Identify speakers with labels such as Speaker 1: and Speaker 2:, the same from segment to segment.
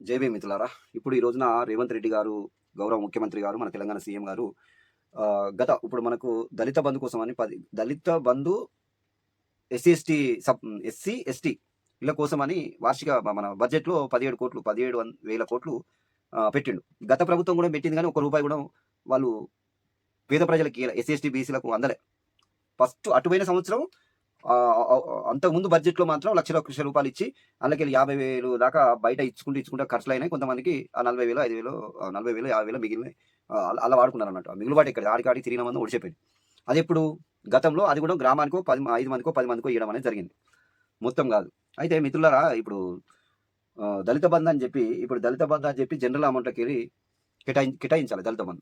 Speaker 1: జై మిత్రులారా. ఇప్పుడు ఈ రోజున రేవంత్ రెడ్డి గారు గౌరవ ముఖ్యమంత్రి గారు మన తెలంగాణ సీఎం గారు గత ఇప్పుడు మనకు దళిత బంధు కోసం అని పది Dalit Bandhu SC ST sub SC ST వీళ్ళ కోసమని వార్షిక మన బడ్జెట్లో పదిహేడు కోట్లు పదిహేడు వన్- వేల కోట్లు పెట్టిండు. గత ప్రభుత్వం కూడా పెట్టింది కానీ ఒక రూపాయి కూడా వాళ్ళు పేద ప్రజలకి ఎస్సీ ఎస్టీ బీసీలకు అందలే. ఫస్ట్ అటుపోయిన సంవత్సరం అంతకుముందు బడ్జెట్లో మాత్రం లక్ష లక్ష రూపాయలు ఇచ్చి అందులోకి వెళ్ళి యాభై వేలు దాకా బయట ఇచ్చుకుంటూ ఇచ్చుకుంటూ ఖర్చులు అయినాయి కొంతమందికి నలభై వేలు ఐదు వేలు నలభై వేలు యాభై వేలు మిగిలినాయి అలా- వాడుకున్నారు అన్నట్టు మిగులుబాటు ఇక్కడ ఆడికాడికి తిరిగిన మంది ఓడిచిపోయింది. అది ఎప్పుడు? గతంలో అది కూడా గ్రామానికో పది ఐదు మందికో పది మందికో ఇవ్వడం అనేది జరిగింది. మొత్తం కాదు. అయితే మిత్రులారా ఇప్పుడు దళిత బంధు అని చెప్పి ఇప్పుడు దళిత బంధు అని చెప్పి జనరల్ అమౌంట్కి వెళ్ళి కేటాయి కేటాయించాలి దళిత బంధు.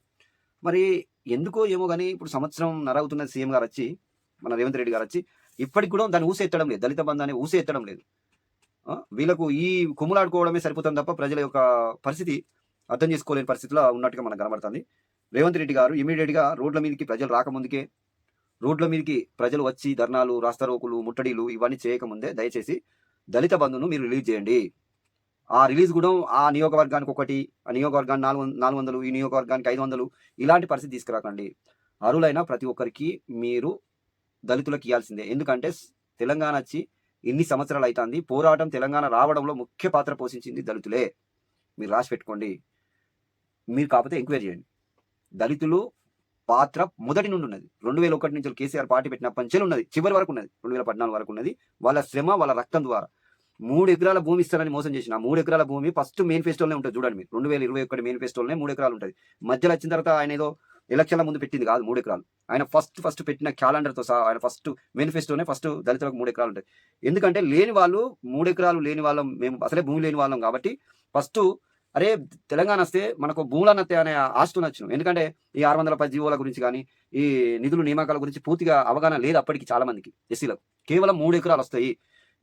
Speaker 1: మరి ఎందుకో ఏమో కానీ ఇప్పుడు సంవత్సరం నరవుతున్న సీఎం గారు వచ్చి మన రేవంత్ రెడ్డి గారు వచ్చి ఇప్పటికి కూడా దాన్ని ఊసెత్తడం లేదు. దళిత బంధాన్ని ఊసెత్తడం లేదు. వీళ్ళకు ఈ కుమ్ములాడుకోవడమే సరిపోతుంది తప్ప ప్రజల యొక్క పరిస్థితి అర్థం చేసుకోలేని పరిస్థితిలో ఉన్నట్టుగా మనకు కనబడుతుంది. రేవంత్ రెడ్డి గారు ఇమీడియట్గా రోడ్ల మీదకి ప్రజలు రాకముందుకే రోడ్ల మీదకి ప్రజలు వచ్చి ధర్నాలు రాస్తారోకులు ముట్టడిలు ఇవన్నీ చేయకముందే దయచేసి దళిత బంధును మీరు రిలీజ్ చేయండి. ఆ రిలీజ్ కూడా ఆ నియోగవర్గానికి ఒకటి ఆ నియోగవర్గానికి నాలుగు నాలుగు వందలు ఈ నియోగవర్గానికి ఐదు వందలు ఇలాంటి పరిస్థితి తీసుకురాకండి. అరులైన ప్రతి ఒక్కరికి మీరు దళితులకు ఇవ్వాల్సిందే ఎందుకంటే తెలంగాణ వచ్చి ఇన్ని సంవత్సరాలు అవుతుంది పోరాటం తెలంగాణ రావడంలో ముఖ్య పాత్ర పోషించింది దళితులే. మీరు రాసి పెట్టుకోండి. మీరు కాకపోతే ఎంక్వైరీ చేయండి. దళితులు పాత్ర మొదటి నుండి ఉన్నది. రెండు వేల ఒకటి నుంచి కేసీఆర్ పార్టీ పెట్టిన పంచెలు ఉన్నది. చివరి వరకు ఉన్నది. రెండు వేల పద్నాలుగు వరకు ఉన్నది. వాళ్ళ శ్రమ వాళ్ళ రక్తం ద్వారా. మూడు ఎకరాల భూమి ఇస్తారని మోసం చేసిన. మూడు ఎకరాల భూమి ఫస్ట్ మేనిఫెస్టోలోనే ఉంటుంది. చూడండి మీరు. రెండు వేల ఇరవై ఒకటి మేనిఫెస్టోలోనే మూడు ఎకరాలు ఉంటుంది. మధ్యలో వచ్చిన తర్వాత ఆయన ఏదో ఎలక్షన్ల ముందు పెట్టింది కాదు మూడు ఎకరాలు. ఆయన ఫస్ట్ ఫస్ట్ పెట్టిన క్యాలెండర్తో సహా ఆయన ఫస్ట్ మేనిఫెస్టోనే ఫస్ట్ దళితులకు మూడు ఎకరాలు ఉంటాయి. ఎందుకంటే లేని వాళ్ళు మూడు ఎకరాలు లేని వాళ్ళం మేము అసలే భూమి లేని వాళ్ళం కాబట్టి ఫస్ట్ అరే తెలంగాణ వస్తే మనకు భూములను అనే ఆశతో నచ్చిన ఎందుకంటే ఈ ఆరు వందల పది జీవోల గురించి కానీ ఈ నిధులు నియామకాల గురించి పూర్తిగా అవగాహన లేదు అప్పటికి చాలా మందికి ఎస్సీలకు. కేవలం మూడు ఎకరాలు వస్తాయి.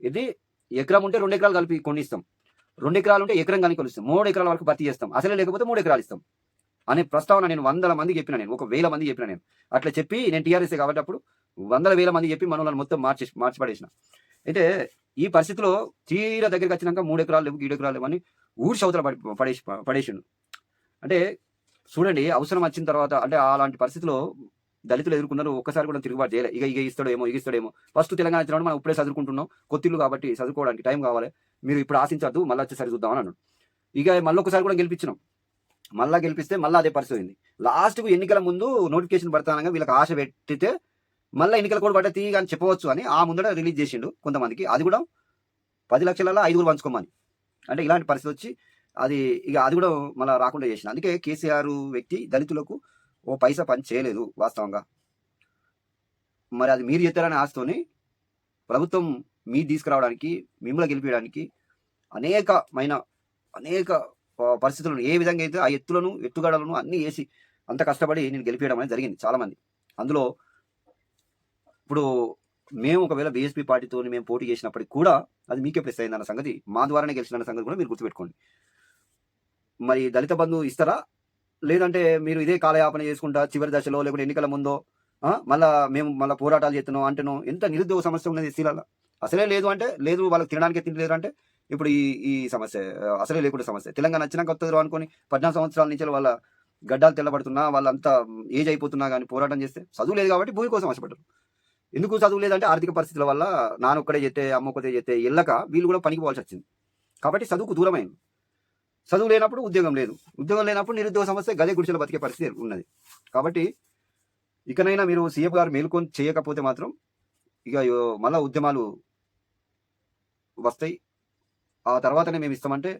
Speaker 1: ఇది ఎకరం ఉంటే రెండు ఎకరాలు కలిపి కొన్ని ఇస్తాం రెండు ఎకరాలు ఉంటే ఎకరం కానీ కొలుస్తాం మూడు ఎకరాల వరకు భర్తీ చేస్తాం. అసలే లేకపోతే మూడు ఎకరాలు ఇస్తాం. అనే ప్రస్తావన నేను వందల మంది చెప్పిన నేను ఒక వేల మంది చెప్పిన నేను. అట్లా చెప్పి నేను టీఆర్ఎస్ కాబట్టి అప్పుడు వందల వేల మంది చెప్పి మనల్ని మొత్తం మార్చేసి మార్చి మార్చిపడేసిన. అయితే ఈ పరిస్థితిలో తీర దగ్గరికి వచ్చినాక మూడు ఎకరాలు లేవు ఏడు ఎకరాలు లేవు అని ఊరి చౌతల పడి పడేసి పడేసిండు. అంటే చూడండి అవసరం వచ్చిన తర్వాత అంటే అలాంటి పరిస్థితిలో దళితులు ఎదుర్కొన్నారు ఒక్కసారి కూడా తిరుగుబాటు చేయలే. ఇక ఇక ఇస్తాడేమో ఇక ఇస్తాడేమో. ఫస్ట్ తెలంగాణ వచ్చినప్పుడు మనం ఇప్పుడే చదువుకుంటున్నాం కొత్తిల్లు కాబట్టి చదువుకోవడానికి టైం కావాలి. మీరు ఇప్పుడు ఆశించద్దు మళ్ళీ వచ్చేసరి చూద్దామని అన్నాడు. ఇక మళ్ళీ ఒకసారి కూడా గెలిపించినాం. మళ్ళా గెలిపిస్తే మళ్ళీ అదే పరిస్థితి అయింది. లాస్ట్కు ఎన్నికల ముందు నోటిఫికేషన్ పడతానగా వీళ్ళకి ఆశ పెట్టితే మళ్ళీ ఎన్నికలు కూడా పడ్డ తీయగా అని చెప్పవచ్చు అని ఆ ముందర రిలీజ్ చేసిండు కొంతమందికి. అది కూడా పది లక్షల ఐదుగురు పంచుకోమని. అంటే ఇలాంటి పరిస్థితి వచ్చి అది ఇక అది కూడా మళ్ళీ రాకుండా చేసిన అందుకే కేసీఆర్ వ్యక్తి దళితులకు ఓ పైసా పని చేయలేదు వాస్తవంగా. మరి అది మీరు చేస్తారనే ఆశతోని ప్రభుత్వం మీరు తీసుకురావడానికి మిమ్మల్ని గెలిపించడానికి అనేకమైన అనేక పరిస్థితులను ఏ విధంగా అయితే ఆ ఎత్తులను ఎత్తుగడలను అన్నీ వేసి అంత కష్టపడి నేను గెలిపించడం అనేది జరిగింది చాలామంది. అందులో ఇప్పుడు మేము ఒకవేళ బీఎస్పీ పార్టీతో మేము పోటీ చేసినప్పటికి కూడా అది మీకే ప్రెస్ అయిందన్న సంగతి మా ద్వారానే గెలిచిన సంగతి కూడా మీరు గుర్తుపెట్టుకోండి. మరి దళిత బంధు ఇస్తారా? లేదంటే మీరు ఇదే కాలయాపన చేసుకుంటా చివరి దశలో లేకుంటే ఎన్నికల ముందో మళ్ళా మేము మళ్ళీ పోరాటాలు చేస్తున్నాం అంటున్నాం ఎంత నిరుద్యోగ సమస్య ఉన్నది ఎస్సీలలో అసలే లేదు అంటే లేదు వాళ్ళకి తినడానికి తినలేదు అంటే ఇప్పుడు ఈ ఈ సమస్య అసలే లేకుండా సమస్య. తెలంగాణ వచ్చినాక వస్తుంది అనుకొని పద్నాలుగు సంవత్సరాల నుంచి వాళ్ళ గడ్డాలు తెల్లబడుతున్నా వాళ్ళంతా ఏజ్ అయిపోతున్నా కానీ పోరాటం చేస్తే చదువు లేదు కాబట్టి భూమి కోసం ఆశపడ్డారు. ఎందుకు చదువు లేదంటే ఆర్థిక పరిస్థితుల వల్ల నాన్న ఒక్కడే చేస్తే అమ్మ ఒక్కటే చేస్తే వెళ్ళక వీళ్ళు కూడా పనికి పోవాల్సి వచ్చింది. కాబట్టి చదువుకు దూరమైంది. చదువు లేనప్పుడు ఉద్యోగం లేదు. ఉద్యోగం లేనప్పుడు నిరుద్యోగ సమస్య గదే గుడిసెలు బతికే పరిస్థితి ఉన్నది. కాబట్టి ఇకనైనా మీరు సీఎం గారు మేల్కొని చేయకపోతే మాత్రం ఇక మళ్ళా ఉద్యమాలు వస్తాయి. ఆ తర్వాతనే మేము ఇస్తామంటే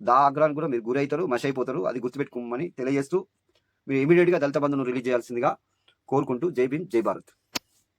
Speaker 1: దా ఆగ్రహానికి కూడా మీరు గురవుతారు మష అయిపోతారు అది గుర్తుపెట్టుకోమని తెలియజేస్తూ మీరు ఇమీడియట్గా దళిత బంధును రిలీజ్ చేయాల్సిందిగా కోరుకుంటూ జై భీమ్ జై భారత్.